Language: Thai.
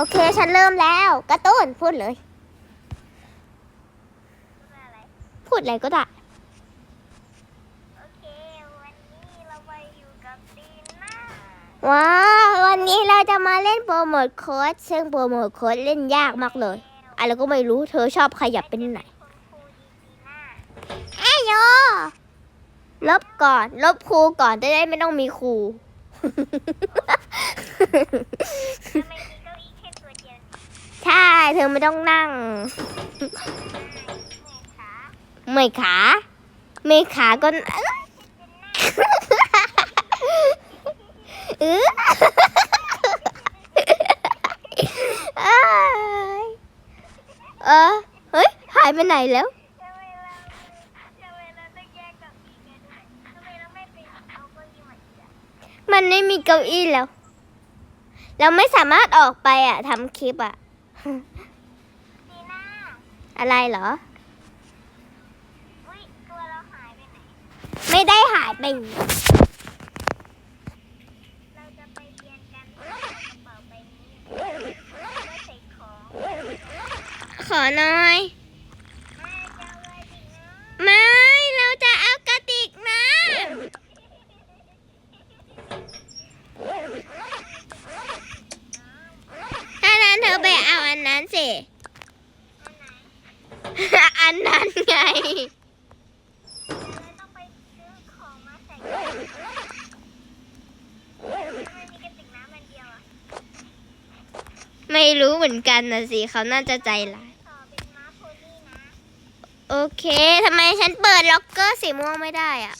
โอเค ฉันเริ่มแล้วการ์ตูนพูดเลย พูดอะไรก็ได้โอเค วันนี้เราไปอยู่กับตีน่าว้าววันนี้เราจะมาเล่นโปรโมทโค้ดซึ่งโปรโมทโค้ดเล่นยากมากเลย อะไรก็ไม่รู้เธอชอบขยับเป็นไหนคุณครูดีตีน่าไอ้โยลบก่อน ลบครูก่อนจะได้ไม่ต้องมีครู ทำไมมีเก้าอี้แค่ตัวเดียว ใช่ เธอไม่ต้องนั่งเหนื่อยขาเมื่อยขาเมื่อยขาก็เออเออเฮ้ย หายไปไหนแล้วมันไมเราไม่ไปเก้าอี้มาอีกอะมันไม่มีเก้าอี้แล้ว เราไม่สามารถออกไปอะทำคลิปอะ ตีน่าอะไรเหรอ อุ้ยตัวเราหายไปไหน ไม่ได้หายไปไหนเราจะไปเรียนกันกระเป๋าใบนี้ไม่ใส่ของ ขอหน่อย แม่จะเอาอะไรดีนะ ไม่ เราจะเอากระติกน้ำถ้านั้นเธอไปเอาอันนั้นสิ อันนั้นไง ต้องไปซื้อของมาใส่ทำไมมีกระติกน้ำอันเดียวอะไม่รู้เหมือนกันนะสิเขาน่าจะใจร้าย ต่อเป็นม้าโพนี่นะ โอเคทำไมฉันเปิดล็อกเกอร์สีม่วงไม่ได้อะ